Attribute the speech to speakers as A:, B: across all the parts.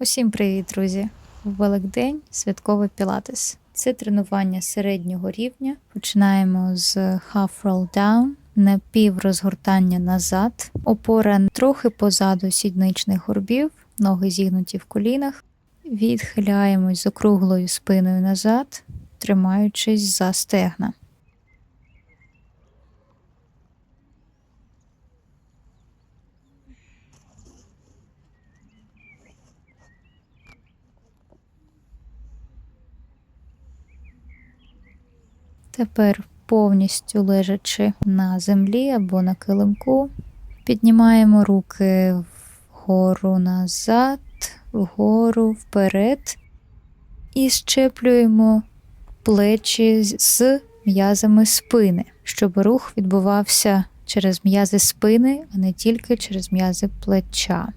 A: Усім привіт, друзі! Великдень святковий пілатес. Це тренування середнього рівня. Починаємо з half roll down, напіврозгортання назад, опора трохи позаду сідничних горбів, ноги зігнуті в колінах. Відхиляємось з округлою спиною назад, тримаючись за стегна. Тепер повністю лежачи на землі або на килимку, піднімаємо руки вгору назад, вгору, вперед і щеплюємо плечі з м'язами спини, щоб рух відбувався через м'язи спини, а не тільки через м'язи плеча.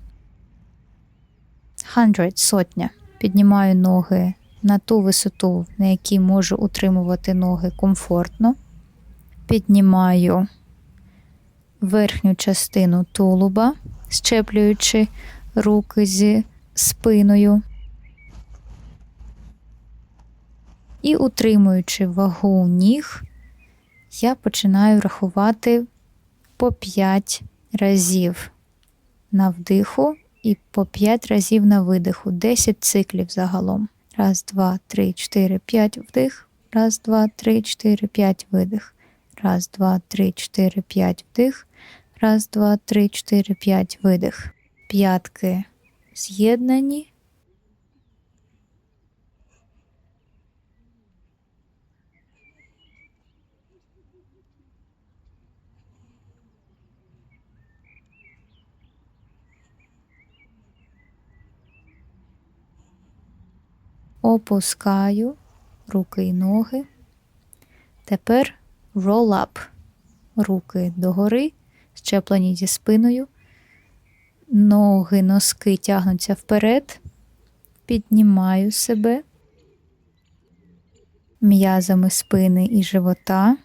A: Hundred – сотня. Піднімаю ноги на ту висоту, на якій можу утримувати ноги комфортно. Піднімаю верхню частину тулуба, щеплюючи руки зі спиною. І утримуючи вагу ніг, я починаю рахувати по 5 разів на вдиху і по 5 разів на видиху, 10 циклів загалом. Раз, два, три, чотири, п'ять вдих. Раз, два, три, чотири, п'ять видих. Раз, два, три, чотири, п'ять вдих. Раз, два, три, чотири, п'ять видих. П'ятки з'єднані. Опускаю руки і ноги. Тепер roll up. Руки догори, щеплені зі спиною. Ноги, носки тягнуться вперед. Піднімаю себе м'язами спини і живота,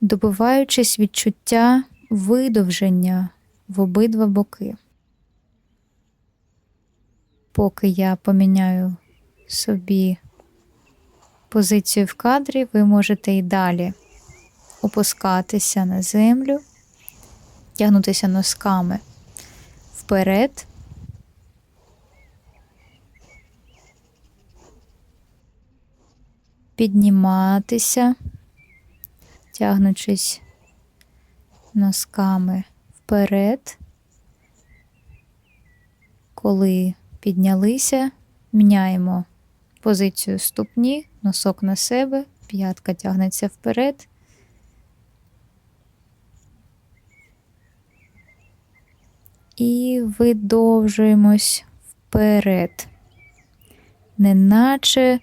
A: добиваючись відчуття видовження в обидва боки. Поки я поміняю собі позицію в кадрі, ви можете і далі опускатися на землю, тягнутися носками вперед. Підніматися, тягнучись носками вперед, коли піднялися, міняємо позицію ступні, носок на себе, п'ятка тягнеться вперед. І видовжуємось вперед, неначе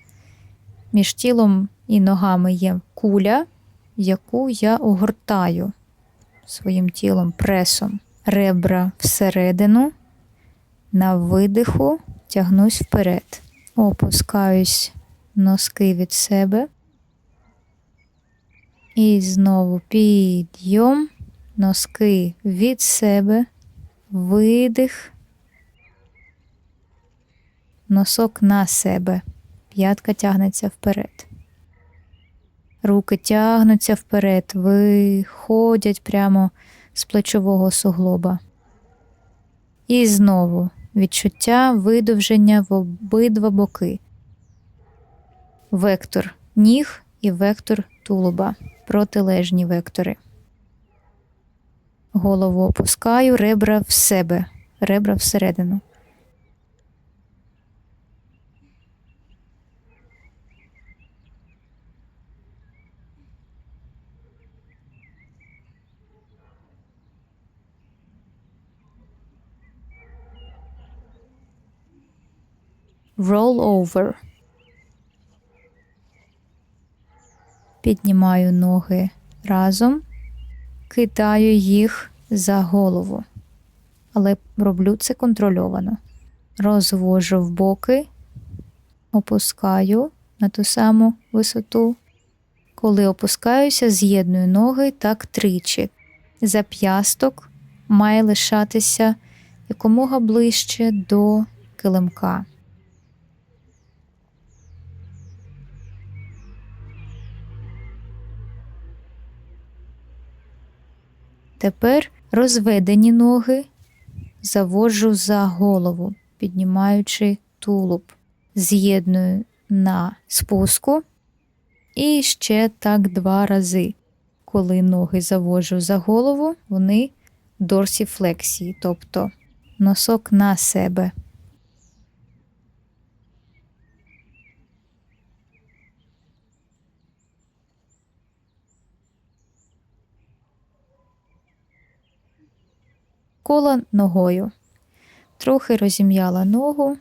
A: між тілом і ногами є куля, яку я огортаю своїм тілом пресом, ребра всередину. На видиху тягнусь вперед. Опускаюсь носки від себе. І знову підйом, носки від себе, видих, носок на себе. П'ятка тягнеться вперед. Руки тягнуться вперед, виходять прямо з плечового суглоба. І знову відчуття видовження в обидва боки, вектор ніг і вектор тулуба, протилежні вектори. Голову опускаю, ребра в себе, ребра всередину. Roll over. Піднімаю ноги разом, кидаю їх за голову, але роблю це контрольовано. Розвожу в боки, опускаю на ту саму висоту. Коли опускаюся, з'єдную ноги так тричі. Зап'ясток має лишатися якомога ближче до килимка. Тепер розведені ноги заводжу за голову, піднімаючи тулуб, з'єдную на спуску і ще так два рази. Коли ноги завожу за голову, вони дорсіфлексії, тобто носок на себе. Коло ногою. Трохи розім'яла ногу.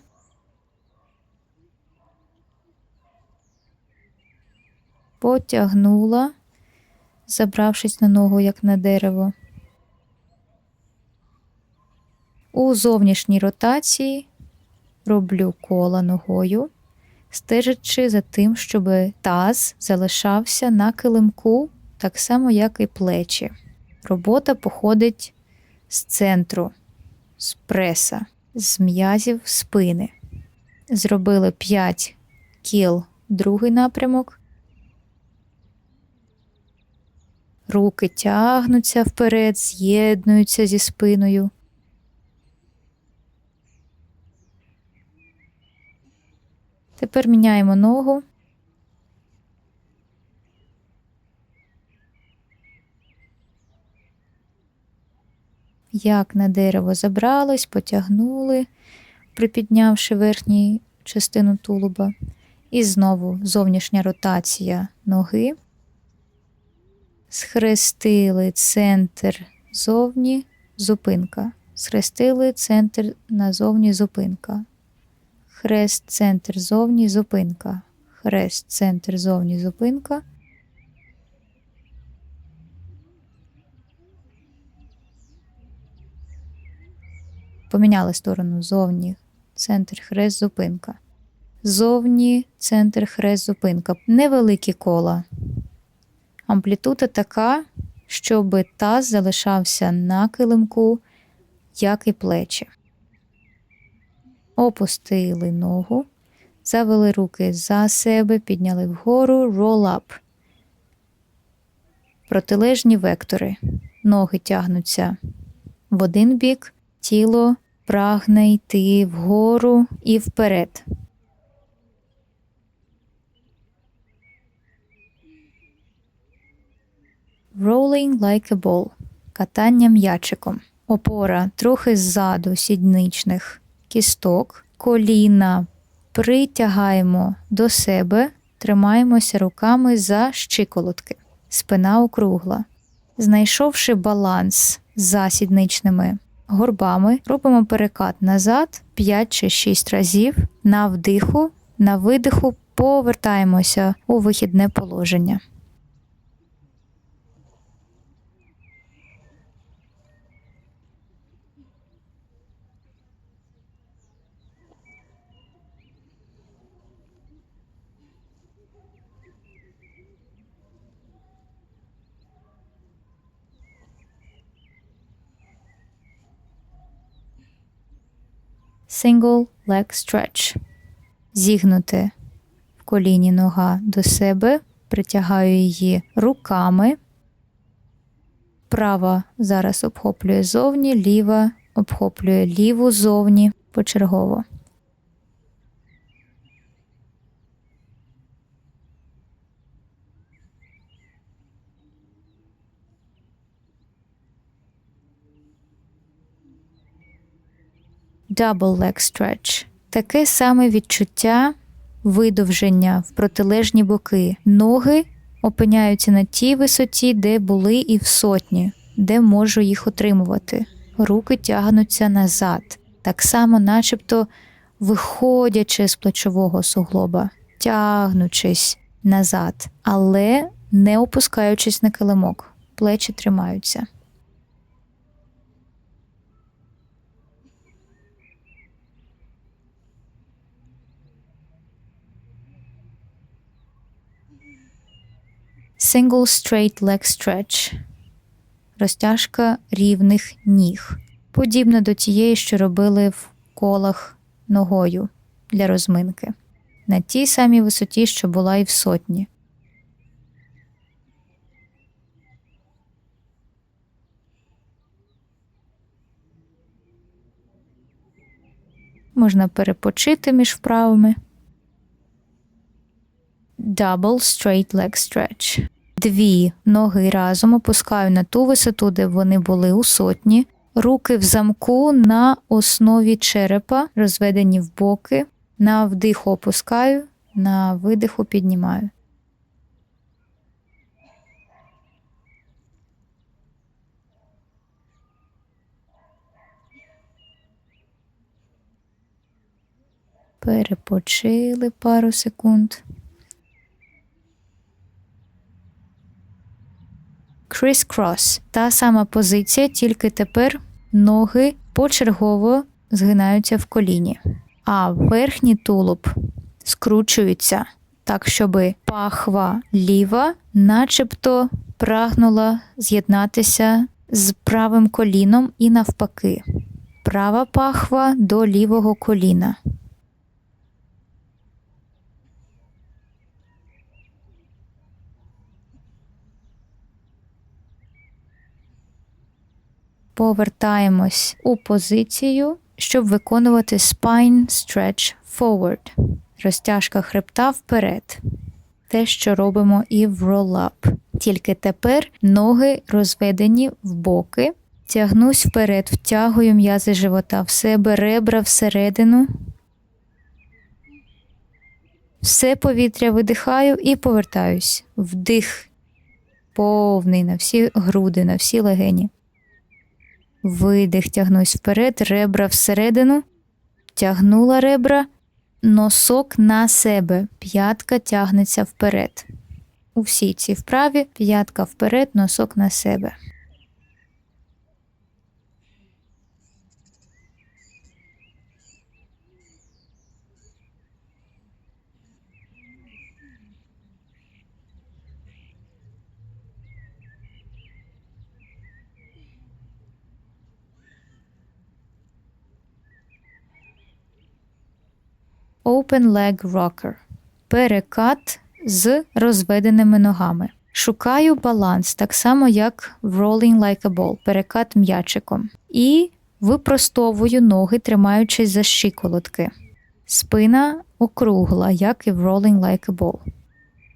A: Потягнула, забравшись на ногу, як на дерево. У зовнішній ротації роблю кола ногою, стежачи за тим, щоб таз залишався на килимку, так само, як і плечі. Робота походить з центру, з преса, з м'язів спини. Зробили 5 кіл другий напрямок. Руки тягнуться вперед, з'єднуються зі спиною. Тепер міняємо ногу. Як на дерево забрались, потягнули, припіднявши верхню частину тулуба. І знову зовнішня ротація ноги. Схрестили центр зовні, зупинка. Схрестили центр назовні зупинка. Хрест, центр зовні, зупинка. Хрест, центр зовні, зупинка. Поміняли сторону зовні, центр хрест, зупинка. Зовні, центр хрест, зупинка. Невеликі кола. Амплітуда така, щоб таз залишався на килимку, як і плечі. Опустили ногу, завели руки за себе, підняли вгору, roll up. Протилежні вектори. Ноги тягнуться в один бік, тіло прагне йти вгору і вперед. Rolling like a ball. Катання м'ячиком. Опора трохи ззаду сідничних кісток, коліна притягаємо до себе, тримаємося руками за щиколотки. Спина округла. Знайшовши баланс за сідничними горбами, робимо перекат назад 5 чи 6 разів на вдиху, на видиху повертаємося у вихідне положення. Single leg stretch. Зігнути в коліні нога до себе, притягаю її руками. Права зараз обхоплює зовні, ліва обхоплює ліву зовні почергово. Double leg stretch. Таке саме відчуття видовження в протилежні боки. Ноги опиняються на тій висоті, де були і в сотні, де можу їх отримувати. Руки тягнуться назад, так само, начебто виходячи з плечового суглоба, тягнучись назад, але не опускаючись на килимок. Плечі тримаються. Single straight leg stretch. Розтяжка рівних ніг. подібна до тієї, що робили в колах ногою для розминки, на тій самій висоті, що була і в сотні. Можна перепочити між вправами. Double straight leg stretch. Дві ноги разом опускаю на ту висоту, де вони були у сотні. Руки в замку на основі черепа, розведені в боки. На вдиху опускаю, на видиху піднімаю. Перепочили пару секунд. Criss-cross. Та сама позиція, тільки тепер ноги почергово згинаються в коліні, а верхній тулуб скручується так, щоб пахва ліва, начебто прагнула з'єднатися з правим коліном і навпаки. Права пахва до лівого коліна. Повертаємось у позицію, щоб виконувати spine stretch forward. Розтяжка хребта вперед. Те, що робимо і в roll-up. Тільки тепер ноги розведені в боки. Тягнусь вперед, втягую м'язи живота в себе, ребра всередину. Все повітря видихаю і повертаюсь. Вдих повний на всі груди, на всі легені. Видих, тягнусь вперед, ребра всередину, тягнула ребра, носок на себе, п'ятка тягнеться вперед. У всій цій вправі п'ятка вперед, носок на себе. Open Leg Rocker. Перекат з розведеними ногами. Шукаю баланс, так само, як в Rolling Like a Ball, перекат м'ячиком. І випростовую ноги, тримаючись за щиколотки. Спина округла, як і в Rolling Like a Ball.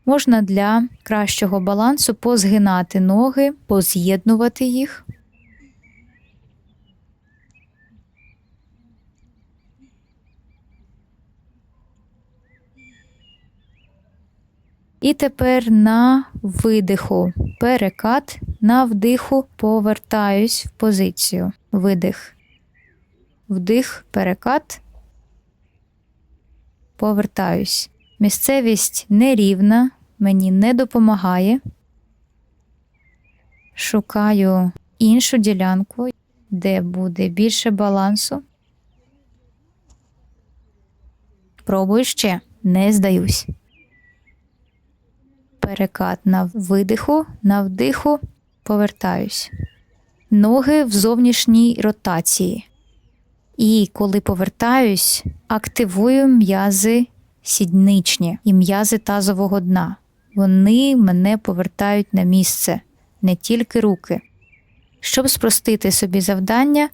A: Можна для кращого балансу позгинати ноги, поз'єднувати їх. І тепер на видиху перекат, на вдиху повертаюсь в позицію. Видих. Вдих, перекат. Повертаюсь. Місцевість нерівна, мені не допомагає. Шукаю іншу ділянку, де буде більше балансу. Пробую ще, не здаюсь перекат на видиху, на вдиху, повертаюсь. Ноги в зовнішній ротації. І коли повертаюсь, активую м'язи сідничні і м'язи тазового дна. Вони мене повертають на місце, не тільки руки. Щоб спростити собі завдання,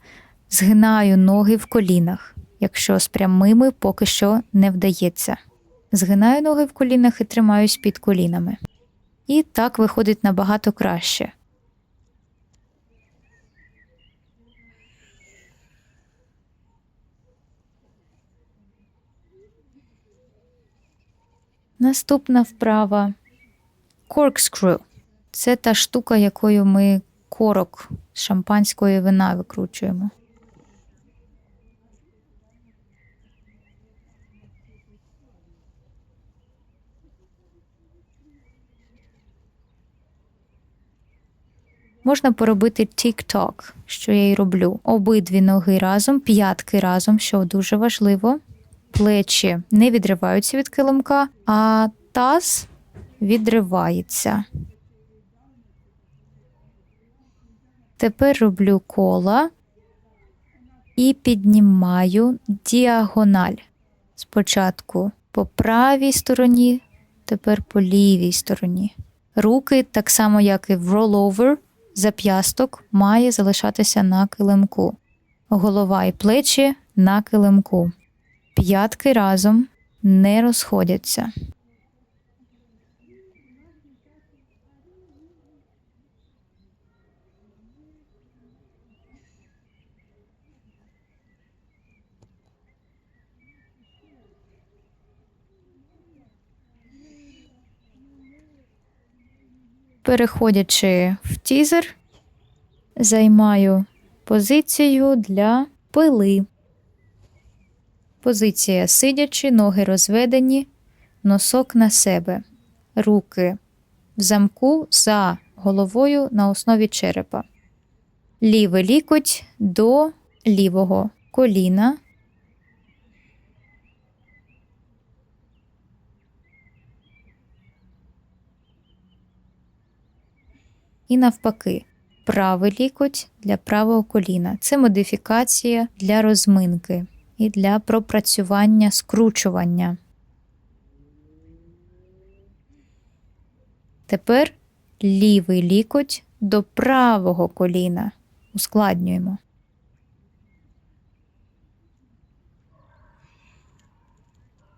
A: згинаю ноги в колінах, якщо з прямими поки що не вдається. Згинаю ноги в колінах і тримаюсь під колінами. І так виходить набагато краще. Наступна вправа corkscrew. Це та штука, якою ми корок з шампанської вина викручуємо. Можна поробити тік-ток, що я й роблю. Обидві ноги разом, п'ятки разом, що дуже важливо. Плечі не відриваються від килимка, а таз відривається. Тепер роблю кола і піднімаю діагональ. Спочатку по правій стороні, тепер по лівій стороні. Руки, так само як і в rollover, зап'ясток має залишатися на килимку. Голова і плечі на килимку. П'ятки разом не розходяться. Переходячи в тізер, займаю позицію для пили. Позиція сидячи, ноги розведені, носок на себе, руки в замку за головою на основі черепа. Лівий лікоть до лівого коліна. І навпаки, правий лікоть для правого коліна. Це модифікація для розминки і для пропрацювання скручування. Тепер лівий лікоть до правого коліна. Ускладнюємо.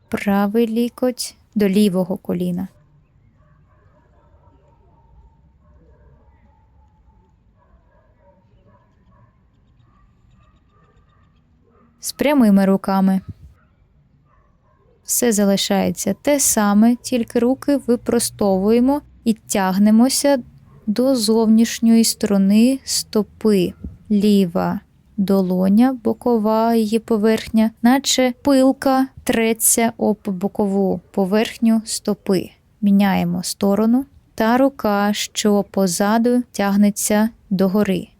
A: Правий лікоть до лівого коліна. З прямими руками. Все залишається те саме, тільки руки випростовуємо і тягнемося до зовнішньої сторони стопи. Ліва долоня, бокова її поверхня, наче пилка треться об бокову поверхню стопи. Міняємо сторону, та рука, що позаду тягнеться догори.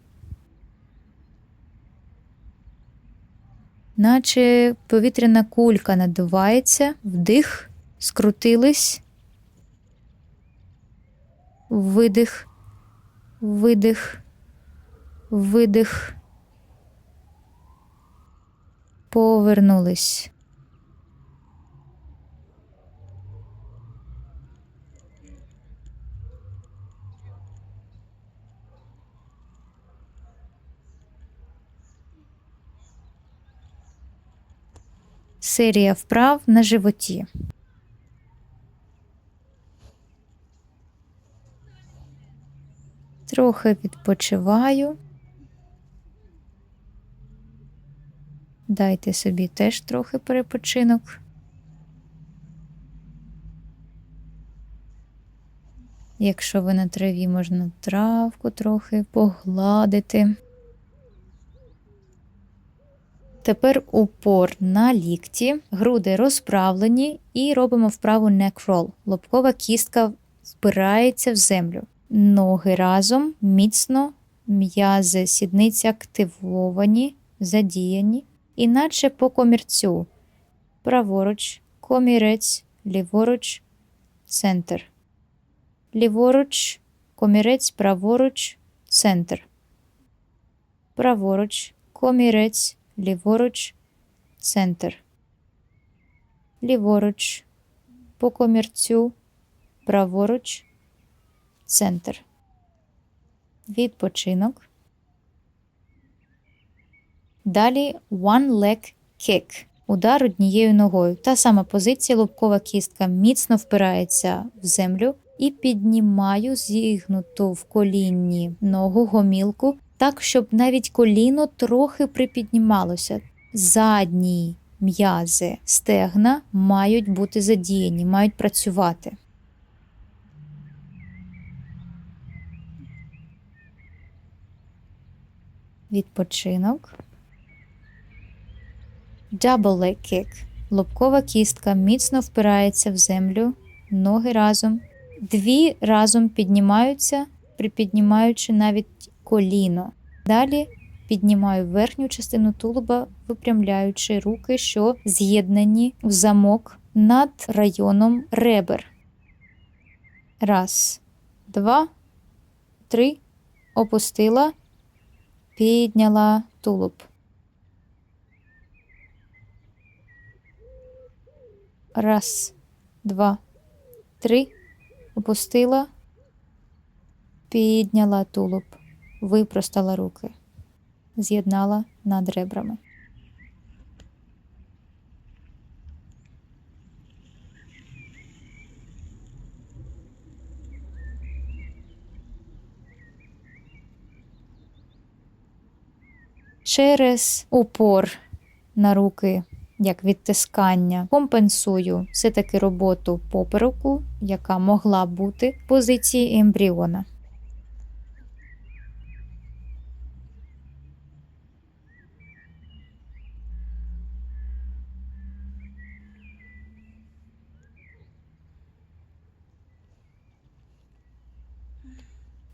A: Наче повітряна кулька надувається, вдих, скрутились, видих, видих, видих, повернулись. Серія вправ на животі. Трохи відпочиваю. Дайте собі теж трохи перепочинок. Якщо ви на траві, можна травку трохи погладити. Тепер упор на лікті, груди розправлені і робимо вправу roll. Лобкова кістка впирається в землю. Ноги разом міцно, м'язи сідниці активовані, задіяні, іначе по комірцю. Праворуч, комірець, ліворуч, центр. Ліворуч, комірець, праворуч, центр. Праворуч, комірець ліворуч, центр, ліворуч, по комірцю, праворуч, центр. Відпочинок. Далі one leg kick. Удар однією ногою. Та сама позиція лобкова кістка міцно впирається в землю і піднімаю зігнуту в колінні ногу гомілку так, щоб навіть коліно трохи припіднімалося. Задні м'язи стегна мають бути задіяні, мають працювати. Відпочинок. Double leg kick. Лобкова кістка міцно впирається в землю, ноги разом. Дві разом піднімаються, припіднімаючи навіть коліно. Далі піднімаю верхню частину тулуба, випрямляючи руки, що з'єднані в замок над районом ребер. Раз, два, три. Опустила, підняла тулуб. Раз, два, три. Опустила, підняла тулуб. Випростала руки. З'єднала над ребрами. Через упор на руки, як відтискання, компенсую все-таки роботу попереку, яка могла бути в позиції ембріона.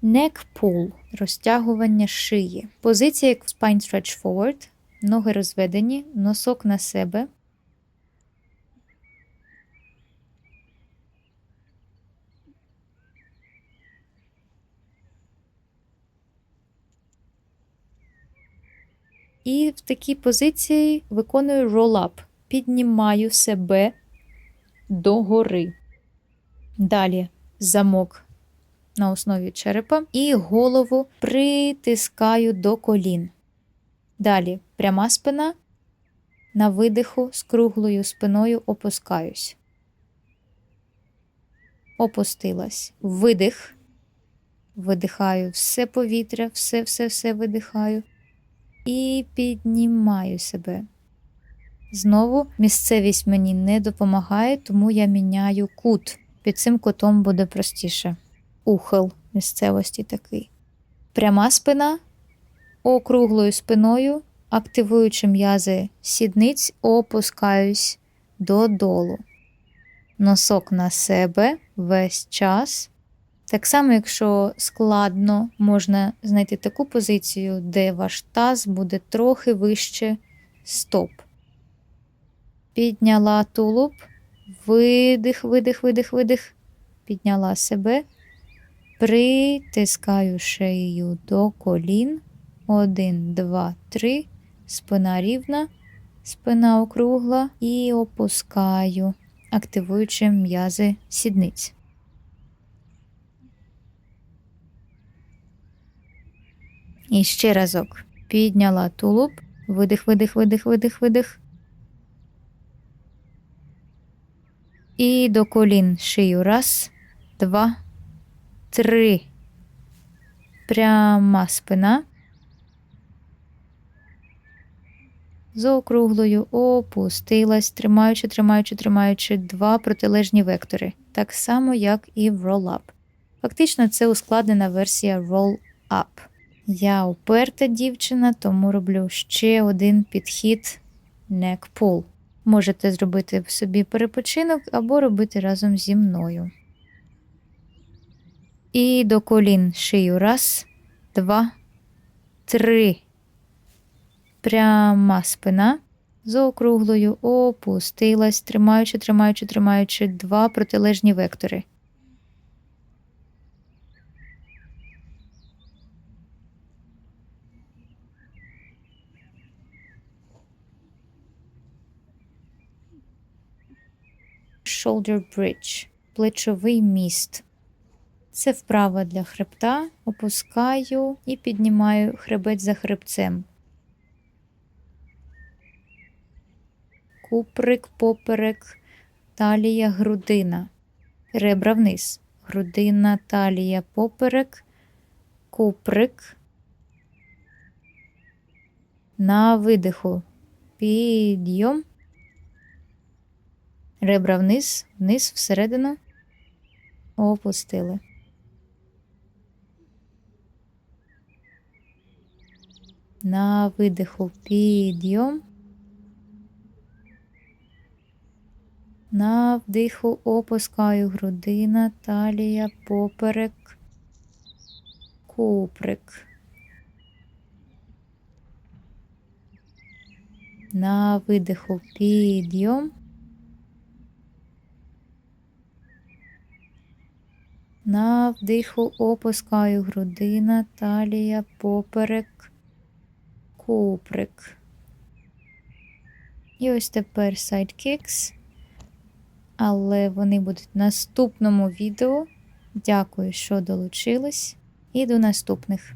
A: Neck pull – розтягування шиї. Позиція як spine stretch forward, ноги розведені, носок на себе. І в такій позиції виконую roll-up. Піднімаю себе догори. Далі замок на основі черепа і голову притискаю до колін. Далі пряма спина. На видиху з круглою спиною опускаюсь. Опустилась. Видих. Видихаю все повітря, все-все-все видихаю. І піднімаю себе. Знову місцевість мені не допомагає, тому я міняю кут. Під цим кутом буде простіше ухил місцевості такий. Пряма спина, округлою спиною, активуючи м'язи сідниць, опускаюсь додолу. Носок на себе весь час. Так само, якщо складно, можна знайти таку позицію, де ваш таз буде трохи вище стоп. Підняла тулуб, видих, видих, видих, видих, підняла себе. Притискаю шею до колін. Один, два, три. Спина рівна, спина округла і опускаю, активуючи м'язи сідниць. І ще разок. Підняла тулуб. Видих, видих, видих, видих, видих. І до колін шию. Раз, два, три. Пряма спина. За округлою опустилась, тримаючи, тримаючи, тримаючи два протилежні вектори, так само, як і в roll-up. Фактично, це ускладнена версія roll-up. Я уперта дівчина, тому роблю ще один підхід neck pull. Можете зробити собі перепочинок або робити разом зі мною. І до колін шию. Раз, два, три. Пряма спина. За округлою опустилась, тримаючи, тримаючи, тримаючи два протилежні вектори. Shoulder bridge. Плечовий міст. Це вправа для хребта. Опускаю і піднімаю хребець за хребцем. Куприк, поперек, талія, грудина. Ребра вниз. Грудина, талія, поперек, куприк. На видиху. Підйом. Ребра вниз, вниз, всередину. Опустили. На видиху підйом. На вдиху опускаю грудина, талія, поперек, куприк. На видиху підйом. На вдиху опускаю грудина, талія, поперек, куприк. І ось тепер sidekicks. але вони будуть в наступному відео. Дякую, що долучились, і до наступних.